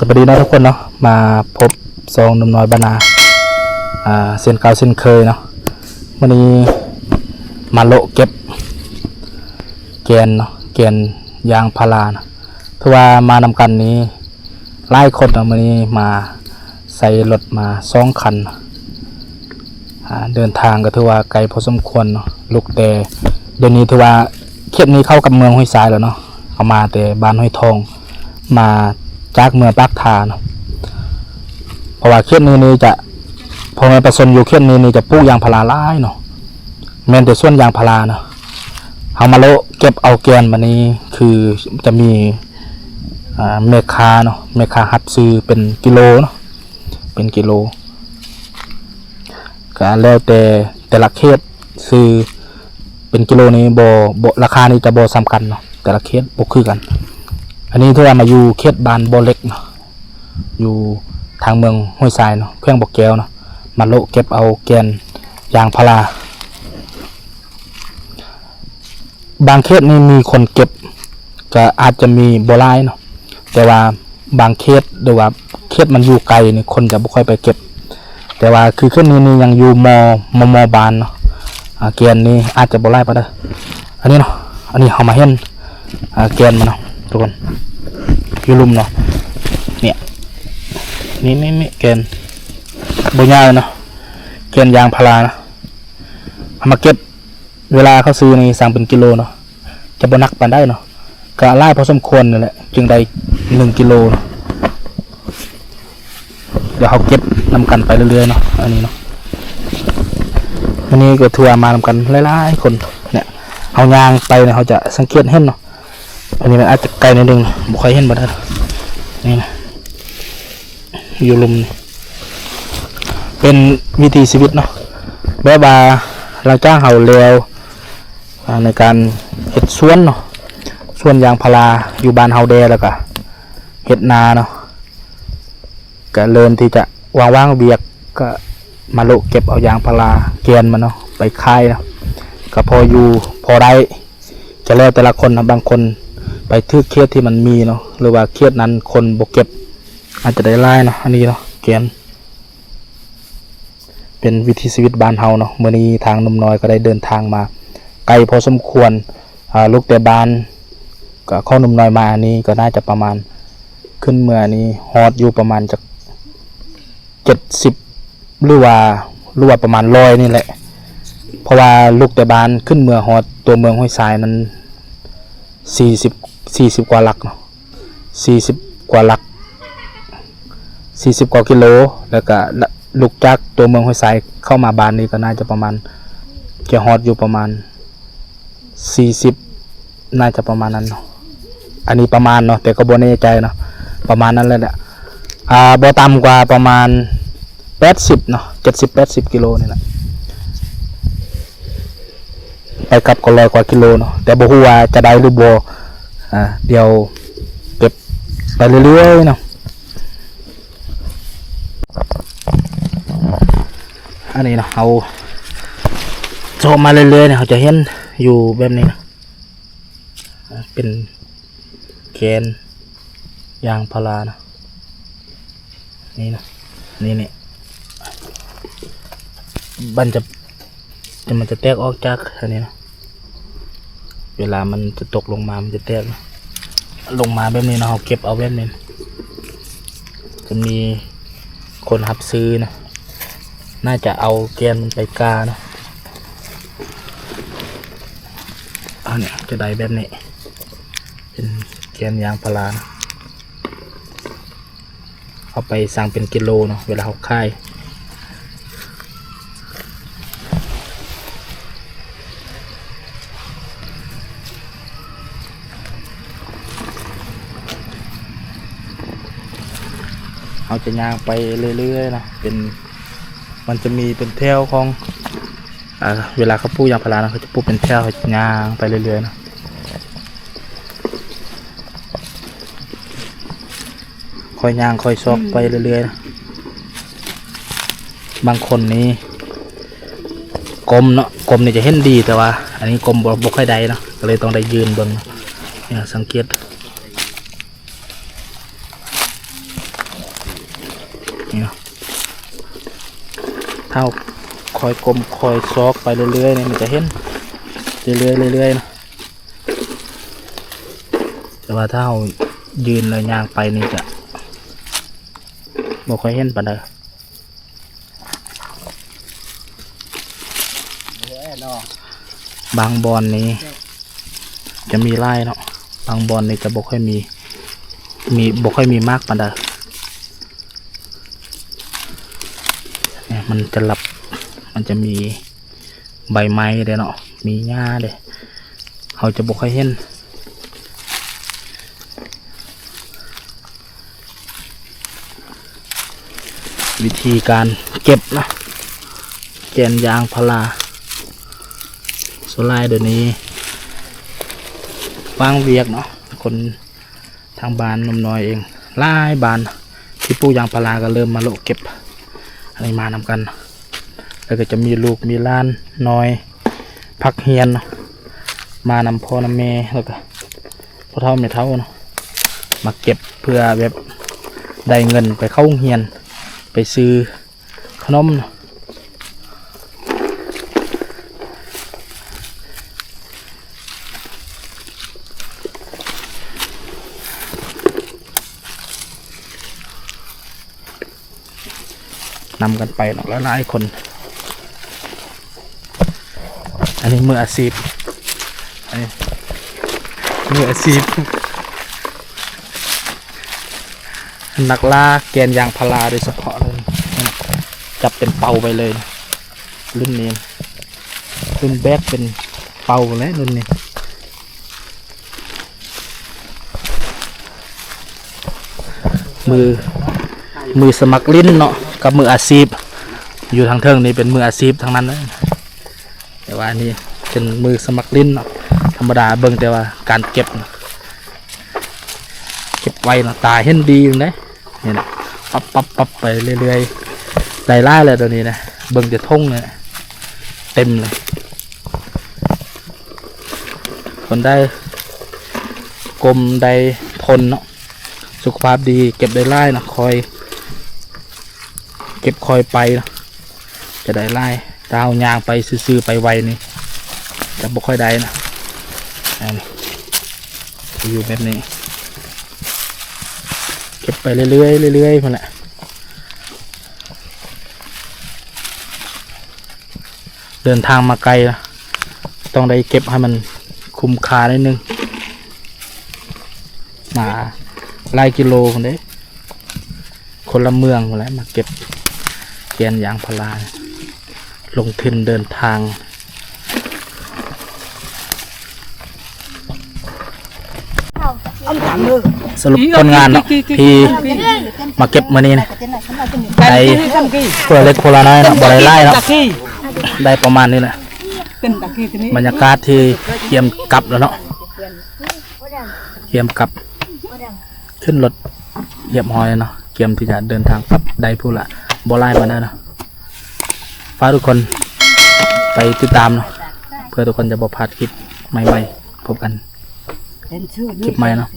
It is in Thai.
สวัสดีนะทุกคนเนาะมาพบซองนุ่มน้อยบานาอ่าเส้นเก่าเส้นเคยเนาะวันนี้มาโลเก็บแกนเนาะแกนยางพารานะเพราะว่ามานำกันนี้ไล่คนเนาะวันนี้มาใส่รถมาสองคันเนะเดินทางก็ถือว่าไกลพอสมควรเนาะลูกแต่เดี๋ยวนี้ถือว่าเขตนี้เข้ากับเมืองห้วยทรายแล้วเนาะเอามาแต่บ้านห้วยทองมา จากเมืองปากทาเนาะเพราะว่าเขตนี้นี่จะพอแม่ประสนอยู่เขตนี้นี่จะปลูกยางพาราหลายเนาะแม่นแต่ส่วนยางพาราเนาะเอามาโลเก็บเอาแกนมานี้คือจะมีอ่าเมคาเนาะเมคาหับซื้อเป็นกิโลเนาะเป็นกิโลก็แล้วแต่แต่ละเขตซื้อเป็นกิโลนี้โบโบราคานี้จะโบซ้ำกันเนาะแต่ละเขตบ่คือกัน อันนี้ที่ว่ามาอยู่เขตบานโบอเล็กเนาะอยู่ทางเมืองห้วยทรายเนาะเครื่องบอกแก้วเนาะมาโลเก็บเอาแกนยางพาราบางเขตนี่มีคนเก็บก็อาจจะมีโบรายเนาะแต่ว่าบางเขตหรือว่าเขตมันอยู่ไกลนี่คนจะไม่ค่อยไปเก็บ แต่ว่าคือเครื่องนี้นี่ยังอยู่มอมมบานเนาะอ่าแกนนี้อาจจะโบรายไปได้อันนี้เนาะอันนี้เขามาเห็นอ่าแกนมันเนาะ ทุกคนอยู่ลุมเนาะเนี่ยนี่นี่นี่แกนบยาเนาะแกนยางพารานะเอามาเก็บเวลาเขาซื้อนี่สั่งเป็นกิโลเนาะจะบนักปานได้เนาะกะไล่พอสมควรนี่แหละจึงได้หนึ่งกิโลเนาะเดี๋ยวเขาเก็บนำกันไปเรื่อยๆเนาะอันนี้เนาะอันนี้ก็ทัวร์มานำกันหลายๆคนเนี่ยเอายางไปเนี่ยเขาจะสังเกตเห็นเนาะ อันนี้มันอาจจะไกลนิดนึงบุคอยเห็นบ่ได้นี่นะอยู่ลุมเป็นวิธีชีวิตเนาะแบบว่าเราจ้างเฮาเร็วในการเฮ็ดสวนเนาะสวนยางพาราอยู่บ้านเฮาแดแล้วก็เฮ็ดนาเนาะก็เริ่มที่จะว่างๆเบียกก็มาละเก็บเอายางพาราเกลียนมันเนาะไปขายเนาะก็พออยู่พอได้จะแล้วแต่ละคนนะบางคน ไปทื่อเครียดที่มันมีเนาะหรือว่าเครียดนั้นคนบกเก็บ อาจจะได้ไล่เนาะอันนี้เนาะเกียนเป็นวิถีชีวิตบ้านเฮาเนาะเมื่อนี้ทางนุ่มน้อยก็ได้เดินทางมา ไกลพอสมควรลูกแต่บ้านก็ข้าหนุ่มน้อยมาอันนี้ก็น่าจะประมาณขึ้นเมื่อนี้ฮอดอยู่ประมาณจากเจ็ดสิบหรือว่าหรือว่าประมาณร้อยนี่แหละ เพราะว่าลูกแต่บ้านขึ้นเมื่อฮอดตัวเมืองห้วยทรายนั้นสี่สิบ สี่สิบกว่าหลักเนาะสี่สิบกว่าหลักสี่สิบกว่ากิโล แล้วก็ลูกจากตัวเมืองห้วยทรายเข้ามาบานนี้ก็น่าจะประมาณเกียฮอดอยู่ประมาณสี่สิบน่าจะประมาณนั้นเนาะอันนี้ประมาณเนาะแต่ก็บ่แน่ใจเนาะประมาณนั้นแหละแหละอ่าบ่ต่ำกว่าประมาณแปดสิบเนาะเจ็ดสิบแปดสิบกิโลนี่แหละไปกลับก็ร้อยกว่ากิโลเนาะแต่บ่ฮู้ว่าจะได้หรือบ่ อ่าเดี๋ยวเก็บไปเรื่อยๆเนาะอันนี้เนาะเอาโจมมาเรื่อยๆเนี่ยเขาจะเห็นอยู่แบบนี้นะเป็นแกนยางพารานะนี่นะนี่นี่บันจะจะมันจะแตกออกจากอันนี้นะ เวลามันจะตกลงมา มันจะแตกนะลงมาแบบนี้นะเราเก็บเอาแบบนี้จะมีคนรับซื้อนะ น่าจะเอาแกนมันไปกานะอันนี้จะได้แบบนี้ เป็นแกนยางพารานะเอาไปสั่งเป็นกิโลเนาะ เวลาเขาค่าย เขาจะยางไปเรื่อยๆนะเป็นมันจะมีเป็นแถวของอ่าเวลาเขาปลูกยางพารานะเขาจะปลูกเป็นแถวเขาจะยางไปเรื่อยๆนะค่อยย่างค่อยซอกไปเรื่อยๆนะบางคนนี้กลมเนาะกลมนี่จะเห็นดีแต่ว่า อันนี้กลมบ่บ่ค่อยได้เนาะก็เลยต้องได้ยืนเบิ่งเนเนี่ยสังเกต นี่เนาะถ้า เราคอยกลมคอยซอกไปเรื่อยๆเนี่ยมันจะเห็นเรื่อยๆเรื่อยๆนะแต่ว่าถ้าเรายืนเลยยางไปนี่จะบ่ค่อยเห็นปานใดบางบอนนี้ จะมีไล่เนาะบางบอนนี่จะบ่ค่อยมี มีบ่ค่อยมีมากปานใดเนี่ย มันจะหลับ มันจะมีใบไม้เด้เนาะ มีหญ้าเด้เขาจะบ่ค่อยเห็นวิธีการเก็บนะแกนยางพาราโซลายเดี๋ยวนี้วางเวียกเนาะคนทางบ้านนมน้อยเองหลายบ้านที่ปลูกยางพาราก็เริ่มมาโละเก็บ อะไรมานำกัน แล้วก็จะมีลูกมีล้านน้อยพักเฮียน มาะมานำพ่อนำแม่แล้วก็พ่อเท่าแม่เท่าเนาะมาเก็บเพื่อแบบได้เงินไปเข้าโรงเฮียน ไปซื้อขนมเนาะ นำกันไปเนาะหลายๆคน อันนี้มืออาชีพอันนี้มืออาชีพนักล่าแกนยางพาราโดยเฉพาะเลย จับเป็นเป่าไปเลย รุ่นนี้รุ่นแบกเป็นเป่าแล้วรุ่นนี้มือ มือสมัครลิ้นเนาะ กับมืออาชีพ อยู่ทางเทิงนี่เป็นมืออาชีพทั้งนั้นเลยแต่ว่าอันนี้เป็นมือสมัครลิ้นเนาะธรรมดาเบิ่งแต่ว่าการเก็บเก็บไว้เนาะตาเห็นดีอยู่นะนี่นะปับปับปับไปเรื่อยๆไล่ล่าเลยตัวนี้นะเบิ่งจะทงเลยนะเต็มเลยคนได้กลมได้ทนเนาะสุขภาพดีเก็บได้ไล่นะคอย ก็บคอยไปเนาะจะได้ไล่ดาวยางไปซื้อไปไวนี่จะบ่ค่อยได้นะอันนี้อยู่แบบนี้ เก็บไปเรื่อยๆเรื่อยๆมาแหละเดินทางมาไกลนะต้องได้เก็บให้มันคุ้มค่าได้นึงมาหลายกิโลคนเด้คนละเมืองมดแล้วมาเก็บ กนยางพาราเนี่ยลงทุนเดินทาง สรุปผลงานเนาะที่มาเก็บมานี่นะได้คนละเล็กคนละน้อยเนาะบ่ได้ไล่เนาะได้ประมาณนี้แหละบรรยากาศที่เตรียมกลับแล้วเนาะเตรียมกลับ ขึ้นรถเหยียบหอยเนาะเตรียมที่จะเดินทางกลับได้พูดละ บ่ไล่มาแล้วเนาะฝากทุกคนไปติดตามเนาะเพื่อทุกคนจะบอพลาดคลิปใหม่ๆพบกัน คลิปใหม่เนาะ